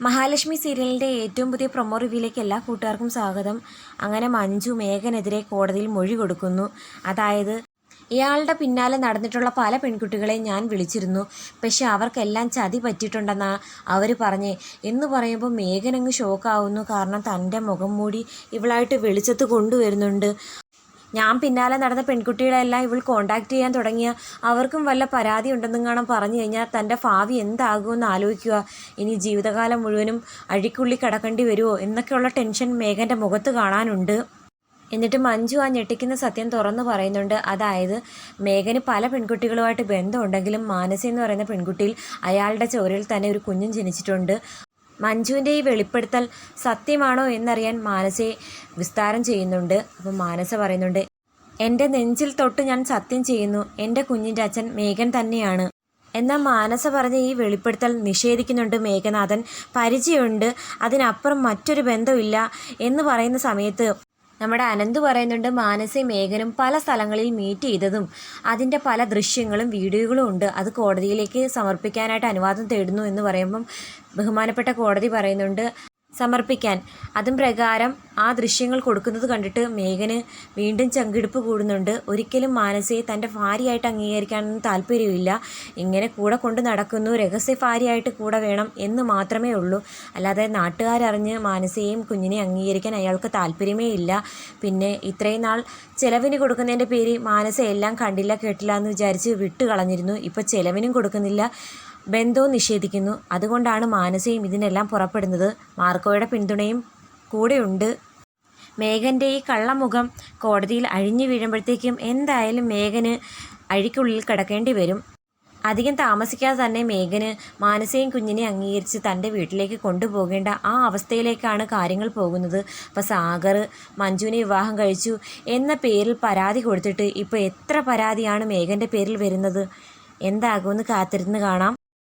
മഹാലക്ഷ്മി സീരിയലിന്റെ ഏറ്റവും പുതിയ പ്രൊമോ റിവ്യൂയിലേക്ക് എല്ലാ കൂട്ടുകാർക്കും സ്വാഗതം. അങ്ങനെ മഞ്ജു മേഘനെതിരെ കോടതിയിൽ മൊഴി കൊടുക്കുന്നു. അതായത് ഇയാളുടെ പിന്നാലെ നടന്നിട്ടുള്ള പല പെൺകുട്ടികളെയും ഞാൻ വിളിച്ചിരുന്നു. പക്ഷെ അവർക്കെല്ലാം ചതി പറ്റിയിട്ടുണ്ടെന്നാ അവർ പറഞ്ഞേ. എന്ന് പറയുമ്പോൾ മേഘനങ്ങ് ഷോക്കാവുന്നു കാരണം തന്റെ മുഖം മൂടി ഇവളായിട്ട് വെളിച്ചത്ത് കൊണ്ടുവരുന്നുണ്ട്. ഞാൻ പിന്നാലെ നടന്ന പെൺകുട്ടികളെല്ലാം ഇവൾ കോണ്ടാക്ട് ചെയ്യാൻ തുടങ്ങിയ അവർക്കും വല്ല പരാതി ഉണ്ടെന്നും കാണാൻ പറഞ്ഞു കഴിഞ്ഞാൽ തന്റെ ഭാവി എന്താകുമെന്ന് ആലോചിക്കുക. ഇനി ജീവിതകാലം മുഴുവനും അഴിക്കുള്ളി കിടക്കേണ്ടി വരുമോ? എന്നൊക്കെയുള്ള ടെൻഷൻ മേഘന്റെ മുഖത്ത് കാണാനുണ്ട്. എന്നിട്ട് മഞ്ജു ആ ഞെട്ടിക്കുന്ന സത്യം തുറന്നു പറയുന്നുണ്ട്. അതായത് മേഘന് പല പെൺകുട്ടികളുമായിട്ട് ബന്ധമുണ്ടെങ്കിലും മാനസി എന്ന് പറയുന്ന പെൺകുട്ടിയിൽ അയാളുടെ ചോരയിൽ തന്നെ ഒരു കുഞ്ഞും ജനിച്ചിട്ടുണ്ട്. മഞ്ജുവിന്റെ ഈ വെളിപ്പെടുത്തൽ സത്യമാണോ എന്നറിയാൻ മാനസയെ വിസ്താരം ചെയ്യുന്നുണ്ട്. അപ്പം മാനസ പറയുന്നുണ്ട് എന്റെ നെഞ്ചിൽ തൊട്ട് ഞാൻ സത്യം ചെയ്യുന്നു. എന്റെ കുഞ്ഞിന്റെ അച്ഛൻ മേഘൻ തന്നെയാണ്. എന്നാൽ മാനസ പറഞ്ഞ ഈ വെളിപ്പെടുത്തൽ നിഷേധിക്കുന്നുണ്ട് മേഘനാഥൻ. പരിചയമുണ്ട് അതിനപ്പുറം മറ്റൊരു ബന്ധമില്ല എന്ന് പറയുന്ന സമയത്ത് നമ്മുടെ അനന്ത് പറയുന്നുണ്ട് മാനസി മേഘനും പല സ്ഥലങ്ങളിൽ മീറ്റ് ചെയ്തതും അതിന്റെ പല ദൃശ്യങ്ങളും വീഡിയോകളും ഉണ്ട്. അത് കോടതിയിലേക്ക് സമർപ്പിക്കാനായിട്ട് അനുവാദം തേടുന്നു എന്ന് പറയുമ്പം ബഹുമാനപ്പെട്ട കോടതി പറയുന്നുണ്ട്. സമർപ്പിക്കാൻ. അതും പ്രകാരം ആ ദൃശ്യങ്ങൾ കൊടുക്കുന്നത് കണ്ടിട്ട് മേഘന് വീണ്ടും ചങ്കിടിപ്പ് കൂടുന്നുണ്ട്. ഒരിക്കലും മാനസയെ തന്റെ ഭാര്യയായിട്ട് അംഗീകരിക്കാനൊന്നും താല്പര്യമില്ല. ഇങ്ങനെ കൂടെ കൊണ്ട് നടക്കുന്നു രഹസ്യ ഭാര്യയായിട്ട് കൂടെ വേണം എന്ന് മാത്രമേ ഉള്ളൂ. അല്ലാതെ നാട്ടുകാരറിഞ്ഞ് മാനസയെയും കുഞ്ഞിനെ അംഗീകരിക്കാൻ അയാൾക്ക് താല്പര്യമേ ഇല്ല. പിന്നെ ഇത്രയും നാൾ ചിലവിന് കൊടുക്കുന്നതിന്റെ പേര് മാനസ എല്ലാം കണ്ടില്ല കേട്ടില്ല എന്ന് വിചാരിച്ച് വിട്ട് കളഞ്ഞിരുന്നു ഇപ്പോൾ ചിലവിനും കൊടുക്കുന്നില്ല. ബന്ധവും നിഷേധിക്കുന്നു. അതുകൊണ്ടാണ് മാനസയും ഇതിനെല്ലാം പുറപ്പെടുന്നത്. മാർക്കോയുടെ പിന്തുണയും കൂടെയുണ്ട്. മേഘന്റെ ഈ കള്ളമുഖം കോടതിയിൽ അഴിഞ്ഞു വീഴുമ്പോഴത്തേക്കും എന്തായാലും മേഘന് അഴിക്കുള്ളിൽ കിടക്കേണ്ടി വരും. അധികം താമസിക്കാതെ തന്നെ മേഘന് മാനസയും കുഞ്ഞിനെ അംഗീകരിച്ച് തന്റെ വീട്ടിലേക്ക് കൊണ്ടുപോകേണ്ട ആ അവസ്ഥയിലേക്കാണ് കാര്യങ്ങൾ പോകുന്നത്. അപ്പോൾ സാഗർ മഞ്ജുവിനെ വിവാഹം കഴിച്ചു എന്ന പേരിൽ പരാതി കൊടുത്തിട്ട് ഇപ്പോൾ എത്ര പരാതിയാണ് മേഘന്റെ പേരിൽ വരുന്നത്? എന്താകുമെന്ന് കാത്തിരുന്ന് കാണാം.